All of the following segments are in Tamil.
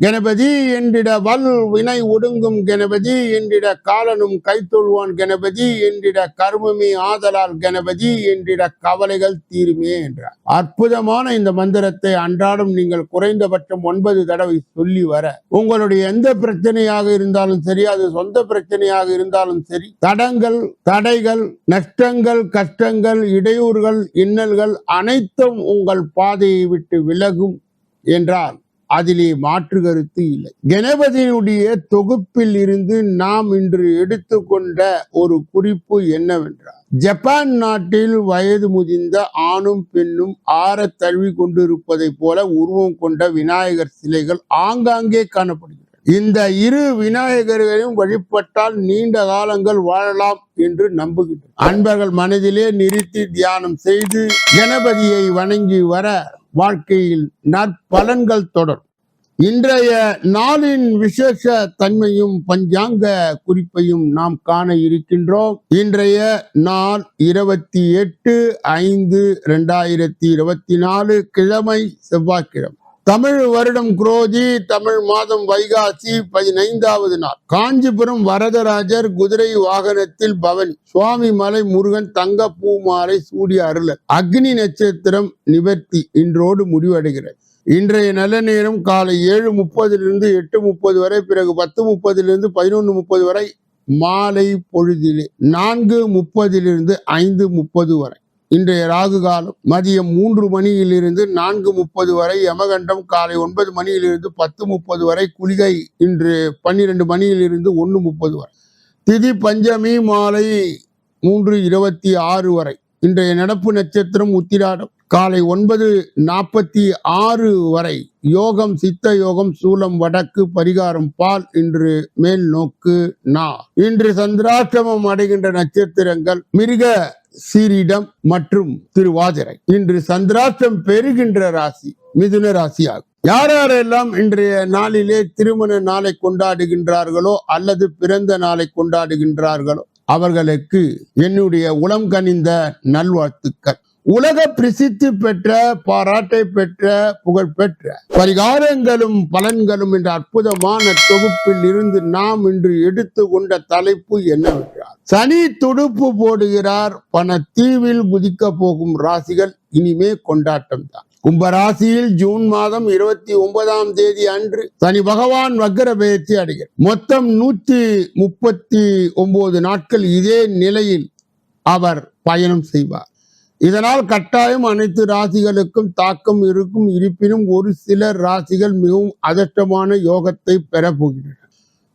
கணபதி என்றிட வல் வினை ஒடுங்கும் கணபதி என்றிட காலனும் கைத்தொழுவான் கணபதி என்றிட கர்மமே ஆதலால் கணபதி என்றிட கவலைகள் தீருமே என்றார். அற்புதமான இந்த மந்திரத்தை அன்றாடம் நீங்கள் குறைந்தபட்சம் ஒன்பது தடவை சொல்லி வர. உங்களுடைய எந்த பிரச்சனையாக இருந்தாலும் சரி அது சொந்த பிரச்சனையாக இருந்தாலும் சரி தடங்கள் தடைகள் நஷ்டங்கள் கஷ்டங்கள் இடையூறுகள் இன்னல்கள் அனைத்தும் உங்கள் பாதையை விட்டு விலகும் என்றால் அதிலே மாற்று கருத்து இல்லை. கணபதியினுடைய தொகுப்பில் இருந்து நாம் இன்று எடுத்துக்கொண்ட ஒரு குறிப்பு என்னவென்றால் ஜப்பான் நாட்டில் வயது முதிர்ந்த ஆணும் பெண்ணும் ஆற தழுவி கொண்டிருப்பதை போல உருவம் கொண்ட விநாயகர் சிலைகள் ஆங்காங்கே காணப்படுகிறது. இந்த இரு விநாயகர்களையும் வழிபட்டால் நீண்ட காலங்கள் வாழலாம் என்று நம்புகின்றனர் அன்பர்கள் மனதிலே நிறுத்தி தியானம் செய்து கணபதியை வணங்கி வர வாழ்க்கையில் நற்பலன்கள் தொடரும். இன்றைய நாளின் விசேஷ தன்மையும் பஞ்சாங்க குறிப்பையும் நாம் காண இருக்கின்றோம். இன்றைய நாள் இருபத்தி எட்டு ஐந்து ரெண்டாயிரத்தி இருபத்தி நாலு கிழமை செவ்வாய்க்கிழமை. தமிழ் வருடம் குரோதி தமிழ் மாதம் வைகாசி பதினைந்தாவது நாள். காஞ்சிபுரம் வரதராஜர் குதிரை வாகனத்தில் பவனி. சுவாமி மலை முருகன் தங்க பூமாலை சூடிய அருளர். அக்னி நட்சத்திரம் நிவர்த்தி இன்றோடு முடிவடைகிறது. இன்றைய நல்ல நேரம் காலை ஏழு முப்பதிலிருந்து எட்டு முப்பது வரை பிறகு பத்து முப்பதிலிருந்து பதினொன்று முப்பது வரை மாலை பொழுதிலே நான்கு முப்பதிலிருந்து ஐந்து முப்பது வரை. இன்றைய ராகு காலம் மதியம் மூன்று மணியிலிருந்து நான்கு முப்பது வரை யமகண்டம் காலை ஒன்பது மணியிலிருந்து பத்து முப்பது வரை குளிகை இன்று பன்னிரெண்டு மணியிலிருந்து ஒன்று முப்பது வரை. திதி பஞ்சமி மாலை மூன்று இருபத்தி ஆறு வரை. இன்றைய நடப்பு நட்சத்திரம் உத்திராடம் காலை ஒன்பது நாற்பத்தி ஆறு வரை. யோகம் சித்த யோகம் சூலம் வடக்கு பரிகாரம் பால் இன்று மேல் நோக்கு நா. இன்று சந்திராஷ்டமம் அடைகின்ற நட்சத்திரங்கள் மிருக சீரிடம் மற்றும் திருவாதிரை. இன்று சந்திராஷ்டம் பெறுகின்ற ராசி மிதுன ராசி ஆகும் யார் யாரெல்லாம் இன்றைய நாளிலே திருமண நாளை கொண்டாடுகின்றார்களோ அல்லது பிறந்த நாளை கொண்டாடுகின்றார்களோ அவர்களுக்கு என்னுடைய உளம் கனிந்த நல்வாழ்த்துக்கள். உலக பிரசித்தி பெற்ற பாராட்டை பெற்ற புகழ் பெற்ற பரிகாரங்களும் பலன்களும் என்ற அற்புதமான தொகுப்பில் இருந்து நாம் இன்று எடுத்துக்கொண்ட தலைப்பு என்னவென்றால் சனி துடுப்பு போடுகிறார். பண தீவில் குதிக்க போகும் ராசிகள் இனிமே கொண்டாட்டம் தான். கும்பராசியில் ஜூன் மாதம் இருபத்தி ஒன்பதாம் தேதி அன்று சனி பகவான் வக்கர பெயர்ச்சி அடைகிறார். மொத்தம் நூற்றி முப்பத்தி ஒன்பது நாட்கள் இதே நிலையில் அவர் பயணம் செய்வார். இதனால் கட்டாயம் அனைத்து ராசிகளுக்கும் தாக்கம் இருக்கும். இருப்பினும் ஒரு சில ராசிகள் மிகவும் அதட்டமான யோகத்தை பெற போகின்றன.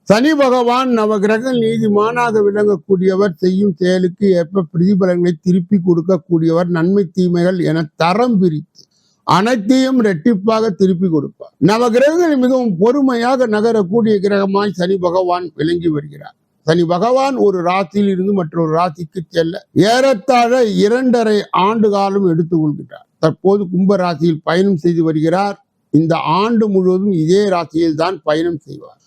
சனி பகவான் நவகிரக நீதிமானாக விளங்கக்கூடியவர் செய்யும் செயலுக்கு ஏற்ப பிரதிபலங்களை திருப்பி கொடுக்கக்கூடியவர் நன்மை தீமைகள் என தரம் பிரித்து அனைத்தையும் ரெட்டிப்பாக திருப்பி கொடுப்பார். நவகிரகங்கள் மிகவும் பொறுமையாக நகரக்கூடிய கிரகமாய் சனி பகவான் விளங்கி வருகிறார். சனி பகவான் ஒரு ராசியில் இருந்து மற்றொரு ராசிக்கு செல்ல ஏறத்தாழ இரண்டரை ஆண்டு காலம் எடுத்துக்கொள்கிறார். தற்போது கும்ப ராசியில் பயணம் செய்து வருகிறார். இந்த ஆண்டு முழுவதும் இதே ராசியில் தான் பயணம் செய்வார்.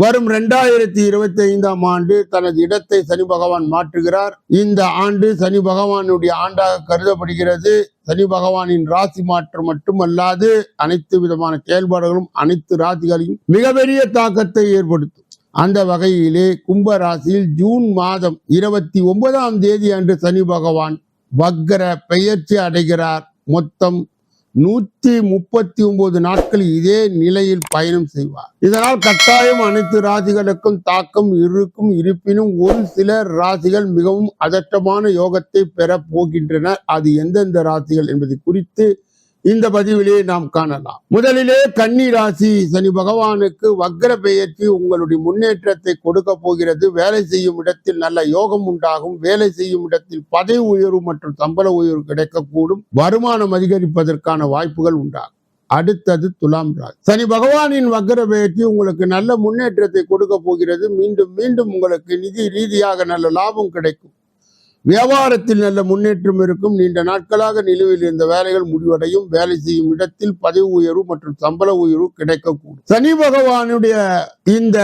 வரும் இரண்டாயிரத்தி இருபத்தி ஐந்தாம் ஆண்டு தனது இடத்தை சனி பகவான் மாற்றுகிறார். இந்த ஆண்டு சனி பகவானுடைய ஆண்டாக கருதப்படுகிறது. சனி பகவானின் ராசி மாற்றம் மட்டுமல்லாது அனைத்து விதமான செயல்பாடுகளும் அனைத்து ராசிகளையும் மிகப்பெரிய தாக்கத்தை ஏற்படுத்தும். அந்த வகையிலே கும்ப ராசியில் ஜூன் மாதம் இருபத்தி ஒன்பதாம் தேதி அன்று சனி பகவான் வக்கர பெயர்ச்சி அடைகிறார். மொத்தம் நூத்தி முப்பத்தி ஒன்பது நாட்கள் இதே நிலையில் பயணம் செய்வார். இதனால் கட்டாயம் அனைத்து ராசிகளுக்கும் தாக்கம் இருக்கும். இருப்பினும் ஒரு சில ராசிகள் மிகவும் அதட்டமான யோகத்தை பெற போகின்றன. அது எந்தெந்த ராசிகள் என்பது குறித்து இந்த பதிவிலே நாம் காணலாம். முதலிலே கன்னி ராசி சனி பகவானுக்கு வக்ர பெயர்ச்சி உங்களுடைய முன்னேற்றத்தை கொடுக்க போகிறது. வேலை செய்யும் இடத்தில் நல்ல யோகம் உண்டாகும். வேலை செய்யும் இடத்தில் பதவி உயர்வு மற்றும் சம்பள உயர்வு கிடைக்கக்கூடும். வருமானம் அதிகரிப்பதற்கான வாய்ப்புகள் உண்டாகும். அடுத்தது துலாம் ராசி. சனி பகவானின் வக்கர பெயர்ச்சி உங்களுக்கு நல்ல முன்னேற்றத்தை கொடுக்க போகிறது. மீண்டும் மீண்டும் உங்களுக்கு நிதி ரீதியாக நல்ல லாபம் கிடைக்கும். வியாபாரத்தில் நல்ல முன்னேற்றம் இருக்கும். நீண்ட நாட்களாக நிலுவையில் இருந்த வேலைகள் முடிவடையும். வேலை செய்யும் இடத்தில் பதவி உயர்வு மற்றும் சம்பள உயர்வு கிடைக்கக்கூடும். சனி பகவானுடைய இந்த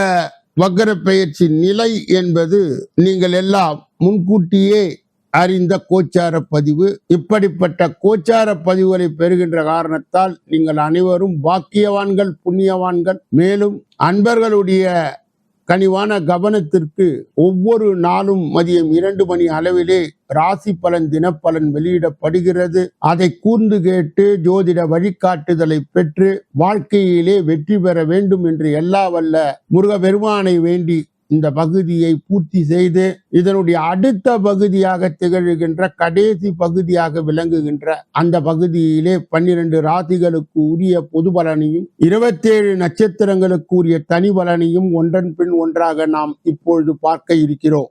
வக்கர பெயர்ச்சி நிலை என்பது நீங்கள் எல்லாம் முன்கூட்டியே அறிந்த கோச்சார பதிவு. இப்படிப்பட்ட கோச்சார பதிவுகளை பெறுகின்ற காரணத்தால் நீங்கள் அனைவரும் பாக்கியவான்கள் புண்ணியவான்கள். மேலும் அன்பர்களுடைய கனிவான கவனத்திற்கு ஒவ்வொரு நாளும் மதியம் இரண்டு மணி அளவிலே ராசி பலன் தினப்பலன் வெளியிடப்படுகிறது. அதை கூர்ந்து கேட்டு ஜோதிட வழிகாட்டுதலை பெற்று வாழ்க்கையிலே வெற்றி பெற வேண்டும் என்று எல்லா வல்ல முருகபெருமானை வேண்டி இந்த பகுதியை பூர்த்தி செய்து இதனுடைய அடுத்த பகுதியாக திகழ்கின்ற கடைசி பகுதியாக விளங்குகின்ற அந்த பகுதியிலே பன்னிரண்டு ராசிகளுக்கு உரிய பொது பலனையும் இருபத்தேழு நட்சத்திரங்களுக்கு உரிய தனி பலனையும் ஒன்றன் பின் ஒன்றாக நாம் இப்பொழுது பார்க்க இருக்கிறோம்.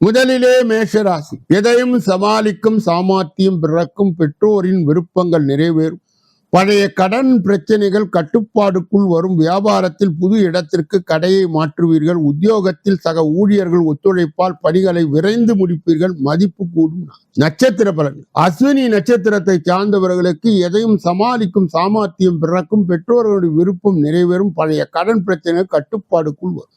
முதலிலே மேஷராசி. எதையும் சமாளிக்கும் சாமார்த்தியம் பிறக்கும் பெற்றோரின் விருப்பங்கள் நிறைவேறும். பழைய கடன் பிரச்சனைகள் கட்டுப்பாடுக்குள் வரும். வியாபாரத்தில் புது இடத்திற்கு கடையை மாற்றுவீர்கள். உத்தியோகத்தில் சக ஊழியர்கள் ஒத்துழைப்பால் பணிகளை விரைந்து முடிப்பீர்கள். மதிப்பு கூடும். நட்சத்திர பலன். அஸ்வினி நட்சத்திரத்தை சார்ந்தவர்களுக்கு எதையும் சமாளிக்கும் சாமர்த்தியம் பிறக்கும். பெற்றோர்களுடைய விருப்பம் நிறைவேறும். பழைய கடன் பிரச்சனைகள் கட்டுப்பாடுக்குள் வரும்.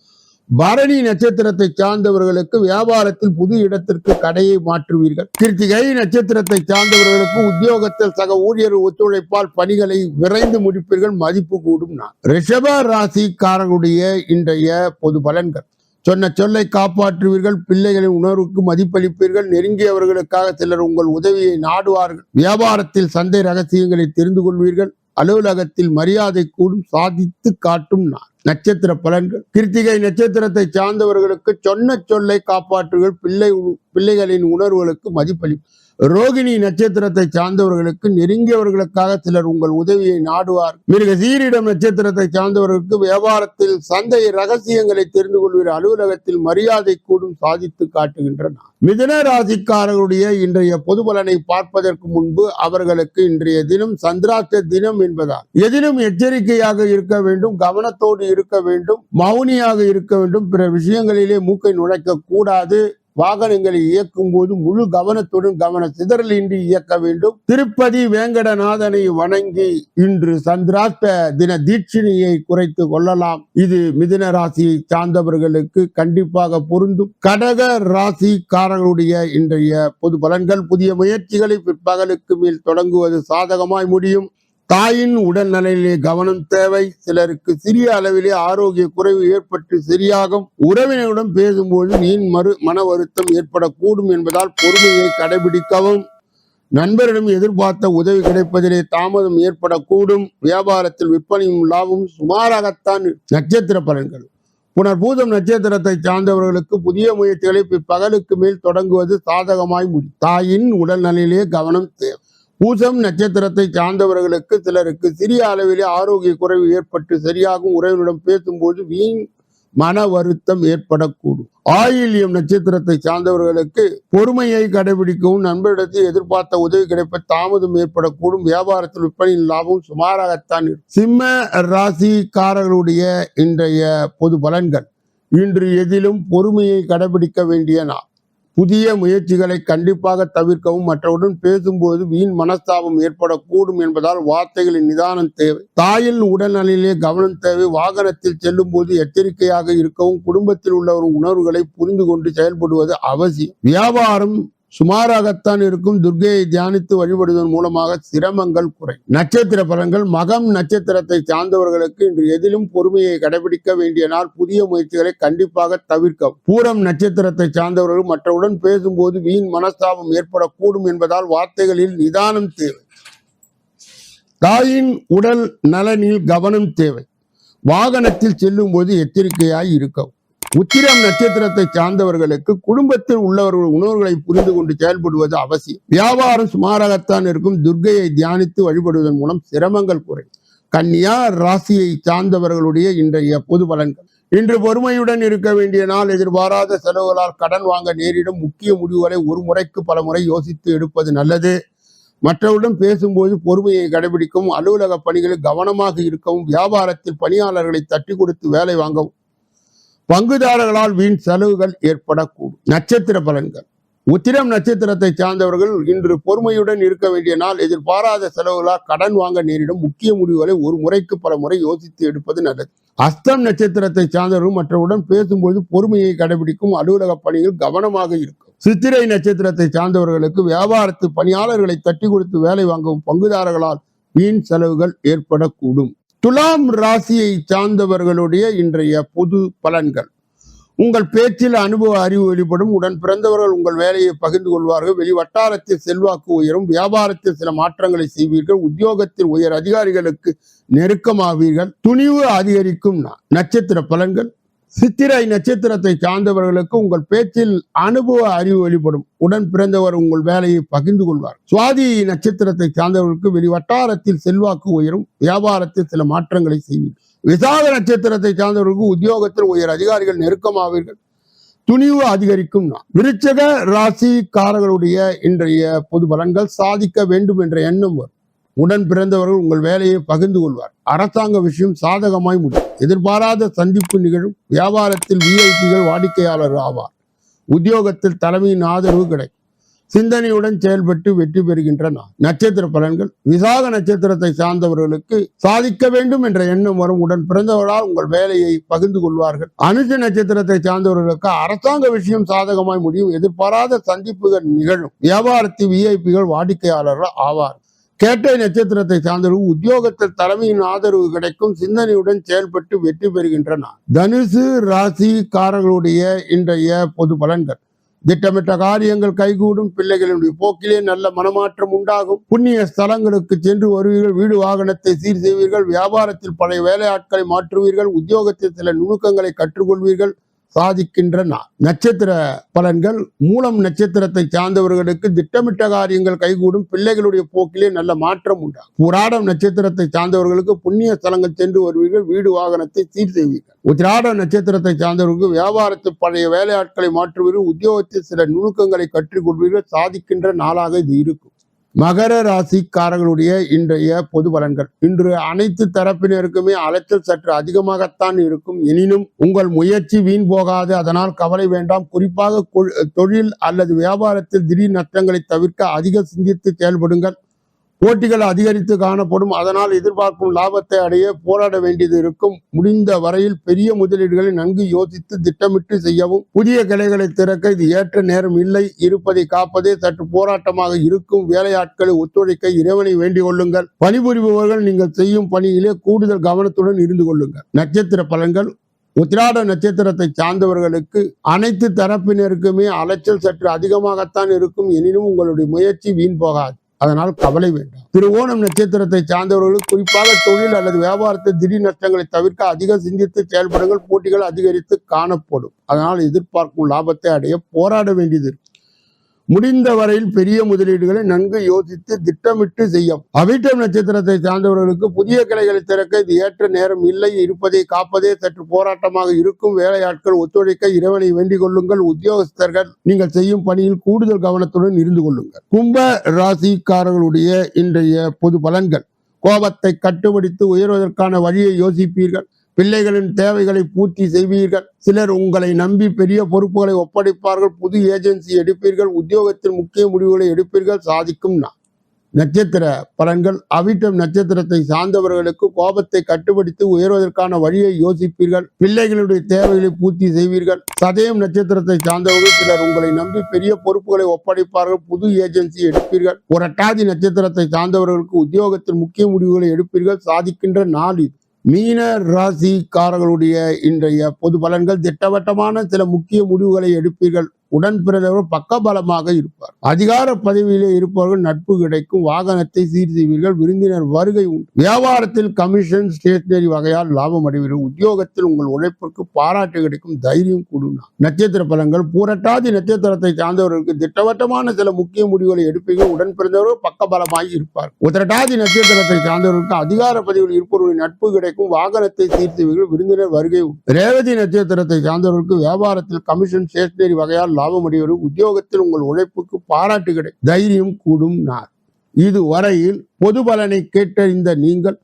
பரணி நட்சத்திரத்தை சார்ந்தவர்களுக்கு வியாபாரத்தில் புது இடத்திற்கு கடையை மாற்றுவீர்கள். கிருத்திகை நட்சத்திரத்தை சார்ந்தவர்களுக்கு உத்தியோகத்தில் சக ஊழியர் ஒத்துழைப்பால் பணிகளை விரைந்து முடிப்பீர்கள் மதிப்பு கூடும் நான். ரிஷப ராசிக்காரர்களுடைய இன்றைய பொது பலன்கள். சொன்ன சொல்லை காப்பாற்றுவீர்கள் பிள்ளைகளின் உணர்வுக்கு மதிப்பளிப்பீர்கள் நெருங்கியவர்களுக்காக சிலர் உங்கள் உதவியை நாடுவார்கள். வியாபாரத்தில் சந்தை ரகசியங்களை தெரிந்து கொள்வீர்கள் அலுவலகத்தில் மரியாதை கூடும் சாதித்து காட்டும் நான். நட்சத்திர பலன்கள். கிருத்திகை நட்சத்திரத்தை சார்ந்தவர்களுக்கு சொன்ன சொல்லை காப்பாற்றுகள் பிள்ளை பிள்ளைகளின் உணர்வுகளுக்கு மதிப்பளி ரோகிணி நட்சத்திரத்தை சார்ந்தவர்களுக்கு நெருங்கியவர்களுக்காக சிலர் உங்கள் உதவியை நாடுவார். மிருக சீரிடம் நட்சத்திரத்தை சார்ந்தவர்களுக்கு வியாபாரத்தில் சந்தை ரகசியங்களை தெரிந்து கொள்கிற அலுவலகத்தில் மரியாதை கூடும் சாதித்து காட்டுகின்றன மிதன ராசிக்காரர்களுடைய இன்றைய பொது பலனை பார்ப்பதற்கு முன்பு அவர்களுக்கு இன்றைய தினம் சந்திராஷ்ட தினம் என்பதால் எதிலும் எச்சரிக்கையாக இருக்க வேண்டும் கவனத்தோடு இருக்க வேண்டும் மௌனியாக இருக்க வேண்டும். பிற விஷயங்களிலே மூக்கை நுழைக்க கூடாது. வாகனங்களை இயக்கும் போது முழு கவனத்துடன் கவன சிதறல் இன்றி இயக்க வேண்டும். திருப்பதி வேங்கடநாதனை வணங்கி இன்று சந்திராஸ்த தின தீட்சிணியை குறைத்து கொள்ளலாம். இது மிதுன ராசியை சார்ந்தவர்களுக்கு கண்டிப்பாக பொருந்தும். கடக ராசிக்காரர்களுடைய இன்றைய பொது பலன்கள் புதிய முயற்சிகளை பிற்பகலுக்கு மேல் தொடங்குவது சாதகமாய் முடியும். தாயின் உடல்நலையிலே கவனம் தேவை. சிலருக்கு சிறிய அளவிலே ஆரோக்கிய குறைவு ஏற்பட்டு சரியாகும். உறவினருடன் பேசும்போது நீன் மறு மன வருத்தம் ஏற்படக்கூடும் என்பதால் பொறுமையை கடைபிடிக்கவும். நண்பரிடம் எதிர்பார்த்த உதவி கிடைப்பதிலே தாமதம் ஏற்படக்கூடும். வியாபாரத்தில் விற்பனையும் லாபமும் சுமாராகத்தான் நட்சத்திர பலன்கள். புனர்பூதம் நட்சத்திரத்தை சார்ந்தவர்களுக்கு புதிய முயற்சிகளை பகலுக்கு மேல் தொடங்குவது சாதகமாய் முடியும். தாயின் உடல்நலையிலே கவனம் தேவை. பூசம் நட்சத்திரத்தை சார்ந்தவர்களுக்கு சிலருக்கு சிறிய அளவிலே ஆரோக்கிய குறைவு ஏற்பட்டு சரியாகும் உறவினரிடம் பேசும்போது வீண் மன வருத்தம் ஏற்படக்கூடும். ஆயில்யம் நட்சத்திரத்தை சார்ந்தவர்களுக்கு பொறுமையை கடைபிடிக்கவும் நண்பரிடத்தில் எதிர்பார்த்த உதவி கிடைப்ப தாமதம் ஏற்படக்கூடும். வியாபாரத்தில் விற்பனையின் லாபம் சுமாராகத்தான் சிம்ம ராசிக்காரர்களுடைய இன்றைய பொது பலன்கள். இன்று எதிலும் பொறுமையை கடைபிடிக்க வேண்டிய நாள். புதிய முயற்சிகளை கண்டிப்பாக தவிர்க்கவும் மற்றவுடன் பேசும்போது வீண் மனஸ்தாபம் ஏற்படக்கூடும் என்பதால் வார்த்தைகளின் நிதானம் தேவை. தாயின் உடல்நலிலே கவனம் தேவை. வாகனத்தில் செல்லும் போது எச்சரிக்கையாக இருக்கவும் குடும்பத்தில் உள்ளவரின் உணர்வுகளை புரிந்து கொண்டு செயல்படுவது அவசியம். வியாபாரம் சுமாராகத்தான் இருக்கும் துர்கையை தியானித்து வழிபடுவதன் மூலமாக சிரமங்கள் குறை. நட்சத்திர பலன்கள் மகம் நட்சத்திரத்தை சார்ந்தவர்களுக்கு இன்று எதிலும் பொறுமையை கடைபிடிக்க வேண்டிய நாள் புதிய முயற்சிகளை கண்டிப்பாக தவிர்க்கவும். பூரம் நட்சத்திரத்தை சார்ந்தவர்கள் மற்றவுடன் பேசும்போது வீண் மனஸ்தாபம் ஏற்படக்கூடும் என்பதால் வார்த்தைகளில் நிதானம் தேவை. தாயின் உடல் நலனில் கவனம் தேவை. வாகனத்தில் செல்லும் போது எச்சரிக்கையாய் இருக்கவும். உத்திரம் நட்சத்திரத்தை சார்ந்தவர்களுக்கு குடும்பத்தில் உள்ளவர்கள் உணர்வுகளை புரிந்து கொண்டு செயல்படுவது அவசியம். வியாபாரம் சுமாராகத்தான் இருக்கும். துர்கையை தியானித்து வழிபடுவதன் மூலம் சிரமங்கள் குறையும் கன்னியா ராசியை சார்ந்தவர்களுடைய இன்றைய பொது பலன்கள். இன்று பொறுமையுடன் இருக்க வேண்டிய நாள் எதிர்பாராத செலவுகளால் கடன் வாங்க நேரிடும். முக்கிய முடிவுகளை ஒரு முறைக்கு பல முறை யோசித்து எடுப்பது நல்லது. மற்றவருடன் பேசும்போது பொறுமையை கடைபிடிக்கவும் அலுவலக பணிகளில் கவனமாக இருக்கவும் வியாபாரத்தில் பணியாளர்களை தட்டி கொடுத்து வேலை வாங்கவும் பங்குதாரர்களால் வீண் செலவுகள் ஏற்படக்கூடும். நட்சத்திர பலன்கள். உத்திரம் நட்சத்திரத்தை சார்ந்தவர்கள் இன்று பொறுமையுடன் இருக்க வேண்டிய நாள் எதிர்பாராத செலவுகளால் கடன் வாங்க நேரிடும். முக்கிய முடிவுகளை ஒரு முறைக்கு பல முறை யோசித்து எடுப்பது நல்லது. அஸ்தம் நட்சத்திரத்தை சார்ந்தவர்கள் மற்றவருடன் பேசும்போது பொறுமையை கடைபிடிக்கும் அலுவலக பணியில் கவனமாக இருக்கும். சித்திரை நட்சத்திரத்தை சார்ந்தவர்களுக்கு வியாபாரத்து பணியாளர்களை தட்டி கொடுத்து வேலை வாங்கும் பங்குதாரர்களால் வீண் செலவுகள் ஏற்படக்கூடும். துலாம் ராசியை சார்ந்தவர்களுடைய இன்றைய பொது பலன்கள். உங்கள் பேச்சில் அனுபவ அறிவு வெளிப்படும். உடன் பிறந்தவர்கள் உங்கள் வேலையை பகிர்ந்து கொள்வார்கள். வெளி வட்டாரத்தில் செல்வாக்கு உயரும். வியாபாரத்தில் சில மாற்றங்களை செய்வீர்கள். உத்தியோகத்தில் உயர் அதிகாரிகளுக்கு நெருக்கமாவீர்கள். துணிவு அதிகரிக்கும் நட்சத்திர பலன்கள். சித்திரை நட்சத்திரத்தை சார்ந்தவர்களுக்கு உங்கள் பேச்சில் அனுபவ அறிவு வெளிப்படும். உடன் பிறந்தவர் உங்கள் வேலையை பகிர்ந்து கொள்வார். சுவாதி நட்சத்திரத்தை சார்ந்தவர்களுக்கு வெளி வட்டாரத்தில் செல்வாக்கு உயரும். வியாபாரத்தில் சில மாற்றங்களை செய்வீர்கள். விசாக நட்சத்திரத்தை சார்ந்தவர்களுக்கு உத்தியோகத்தில் உயர் அதிகாரிகள் நெருக்கமாவீர்கள். துணிவு அதிகரிக்கும் விருச்சக ராசிக்காரர்களுடைய இன்றைய பொது பலன்கள் சாதிக்க வேண்டும் என்ற எண்ணம் வரும். உடன் பிறந்தவர்கள் உங்கள் வேலையை பகிர்ந்து கொள்வார். அரசாங்க விஷயம் சாதகமாய் முடியும். எதிர்பாராத சந்திப்பு நிகழும். வியாபாரத்தில் விஐபிகள் வாடிக்கையாளர் ஆவார். உத்தியோகத்தில் தலைமையின் ஆதரவு கிடைக்கும். சிந்தனையுடன் செயல்பட்டு வெற்றி பெறுகின்ற நட்சத்திர பலன்கள். விசாக நட்சத்திரத்தை சார்ந்தவர்களுக்கு சாதிக்க வேண்டும் என்ற எண்ணம் வரும். உடன் பிறந்தவர்களால் உங்கள் வேலையை பகிர்ந்து கொள்வார்கள். அனுஷ நட்சத்திரத்தை சார்ந்தவர்களுக்கு அரசாங்க விஷயம் சாதகமாய் முடியும். எதிர்பாராத சந்திப்புகள் நிகழும். வியாபாரத்தில் விஐபிகள் வாடிக்கையாளர்கள் ஆவார். கேட்டை நட்சத்திரத்தை சார்ந்தவர்கள் உத்தியோகத்தில் தலைமையின் ஆதரவு கிடைக்கும் சிந்தனையுடன் செயல்பட்டு வெற்றி பெறுகின்றன. தனுசு ராசிக்காரர்களுடைய இன்றைய பொது பலன்கள். திட்டமிட்ட காரியங்கள் கைகூடும் பிள்ளைகளுடைய போக்கிலே நல்ல மனமாற்றம் உண்டாகும். புண்ணிய ஸ்தலங்களுக்கு சென்று வருவீர்கள் வீடு வாகனத்தை சீர் செய்வீர்கள் வியாபாரத்தில் பழைய வேலையாட்களை மாற்றுவீர்கள் உத்தியோகத்தில் சில நுணுக்கங்களை கற்றுக்கொள்வீர்கள். சாதிக்கின்ற நட்சத்திர பலன்கள் மூலம் நட்சத்திரத்தை சார்ந்தவர்களுக்கு திட்டமிட்ட காரியங்கள் கைகூடும். பிள்ளைகளுடைய போக்கிலே நல்ல மாற்றம் உண்டாகும். புராடம் நட்சத்திரத்தை சார்ந்தவர்களுக்கு புண்ணிய ஸ்தலங்கள் சென்று வருவீர்கள். வீடு வாகனத்தை சீர் செய்வீர்கள். உத்திராட நட்சத்திரத்தை சார்ந்தவர்களுக்கு வியாபாரத்தில் பழைய வேலையாட்களை மாற்றுவீர்கள். உத்தியோகத்தில் சில நுணுக்கங்களை கற்றுக்கொள்வீர்கள். சாதிக்கின்ற நாளாக இது இருக்கும். மகர ராசிக்காரர்களுடைய இன்றைய பொது பலன்கள். இன்று அனைத்து தரப்பினருக்குமே அலைச்சல் சற்று அதிகமாகத்தான் இருக்கும். எனினும் உங்கள் முயற்சி வீண் போகாது. அதனால் கவலை வேண்டாம். குறிப்பாக தொழில் அல்லது வியாபாரத்தில் திடீர் நஷ்டங்களை தவிர்க்க அதிக சிந்தித்து செயல்படுங்கள். போட்டிகள் அதிகரித்து காணப்படும். அதனால் எதிர்பார்க்கும் லாபத்தை அடைய போராட வேண்டியது இருக்கும். முடிந்த வரையில் பெரிய முதலீடுகளை நன்கு யோசித்து திட்டமிட்டு செய்யவும் புதிய கிளைகளை திறக்க இது ஏற்ற நேரம் இல்லை. இருப்பதை காப்பதே சற்று போராட்டமாக இருக்கும். வேலையாட்களை ஒத்துழைக்க இறைவனை வேண்டிக் கொள்ளுங்கள். பணிபுரிபவர்கள் நீங்கள் செய்யும் பணியிலே கூடுதல் கவனத்துடன் இருந்து கொள்ளுங்கள். நட்சத்திர பலன்கள். உத்திராட நட்சத்திரத்தை சார்ந்தவர்களுக்கு அனைத்து தரப்பினருக்குமே அலைச்சல் சற்று அதிகமாகத்தான் இருக்கும். எனினும் உங்களுடைய முயற்சி வீண் போகாது. அதனால் கவலை வேண்டாம் திருவோணம் நட்சத்திரத்தை சார்ந்தவர்களுக்கு குறிப்பாக தொழில் அல்லது வியாபாரத்தில் திடீர் நஷ்டங்களை தவிர்க்க அதிக சிந்தித்து செயல்படுங்கள் போட்டிகள் அதிகரித்து காணப்படும் அதனால் எதிர்பார்க்கும் லாபத்தை அடைய போராட வேண்டியது இருக்கும். முடிந்த வரையில் பெரிய முதலீடுகளை நன்கு யோசித்து திட்டமிட்டு செய்யும். அவிட்டம் நட்சத்திரத்தை சார்ந்தவர்களுக்கு புதிய கிளைகளை திறக்க இது ஏற்ற நேரம் இல்லை. இருப்பதை காப்பதே சற்று போராட்டமாக இருக்கும். வேலையாட்கள் ஒத்துழைக்க இறைவனை வேண்டிக் கொள்ளுங்கள். உத்தியோகஸ்தர்கள் நீங்கள் செய்யும் பணியில் கூடுதல் கவனத்துடன் இருந்து கொள்ளுங்கள். கும்ப ராசிக்காரர்களுடைய இன்றைய பொது பலன்கள். கோபத்தை கட்டுப்படுத்தி உயர்வதற்கான வழியை யோசிப்பீர்கள். பிள்ளைகளின் தேவைகளை பூர்த்தி செய்வீர்கள். சிலர் உங்களை நம்பி பெரிய பொறுப்புகளை ஒப்படைப்பார்கள். புது ஏஜென்சி எடுப்பீர்கள். உத்தியோகத்தில் முக்கிய முடிவுகளை எடுப்பீர்கள். சாதிக்கும் நான் நட்சத்திர பலன்கள். அவிட்டம் நட்சத்திரத்தை சார்ந்தவர்களுக்கு கோபத்தை கட்டுப்படுத்தி உயர்வதற்கான வழியை யோசிப்பீர்கள். பிள்ளைகளுடைய தேவைகளை பூர்த்தி செய்வீர்கள். சதயம் நட்சத்திரத்தை சார்ந்தவர்கள் சிலர் உங்களை நம்பி பெரிய பொறுப்புகளை ஒப்படைப்பார்கள். புது ஏஜென்சி எடுப்பீர்கள். புரட்டாதி நட்சத்திரத்தை சார்ந்தவர்களுக்கு உத்தியோகத்தில் முக்கிய முடிவுகளை எடுப்பீர்கள். சாதிக்கின்ற நாள் இது. மீன ராசிக்காரர்களுடைய இன்றைய பொது பலன்கள் திட்டவட்டமான சில முக்கிய முடிவுகளை எடுப்பீர்கள். உடன் பிறந்தவர் பக்கபலமாக இருப்பார். அதிகார பதவியிலே இருப்பவர்கள் நட்பு கிடைக்கும். வாகனத்தை சீர் செய்வீர்கள். விருந்தினர் வருகை உண்டு. வியாபாரத்தில் கமிஷன் ஸ்டேஷனரி வகையால் லாபம் அடைவீர்கள். உத்தியோகத்தில் உங்கள் உழைப்பிற்கு பாராட்டு கிடைக்கும். தைரியம் கூடும் நட்சத்திர பலன்கள். பூரட்டாதி நட்சத்திரத்தை சார்ந்தவர்களுக்கு திட்டவட்டமான சில முக்கிய முடிவுகளை எடுப்பீர்கள். உடன் பிறந்தவர்கள் இருப்பார். உத்திரட்டாதி நட்சத்திரத்தை சார்ந்தவர்களுக்கு அதிகார பதவியில் இருப்பவர்களின் நட்பு கிடைக்கும். வாகனத்தை சீர் செய்வீர்கள். விருந்தினர் வருகை உண்டு. ரேவதி நட்சத்திரத்தை சார்ந்தவர்களுக்கு வியாபாரத்தில் கமிஷன் ஸ்டேஷனரி வகையால் லாபம் அடைவரும் உத்தியோகத்தில் உங்கள் உழைப்புக்கு பாராட்டு கிடை தைரியம் கூடும் நாள். இதுவரையில் பொது பலனை கேட்டறிந்த நீங்கள்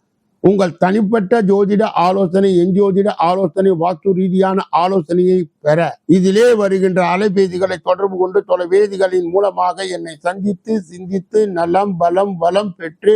உங்கள் தனிப்பட்ட ஜோதிட ஆலோசனை எஞ்சோதிட ஆலோசனை வாஸ்து ரீதியான ஆலோசனையை பெற இதிலே வருகின்ற அலைபேசிகளை தொடர்பு கொண்டு தொலைபேசிகளின் மூலமாக என்னை சந்தித்து சிந்தித்து நலம் பலம் வளம் பெற்று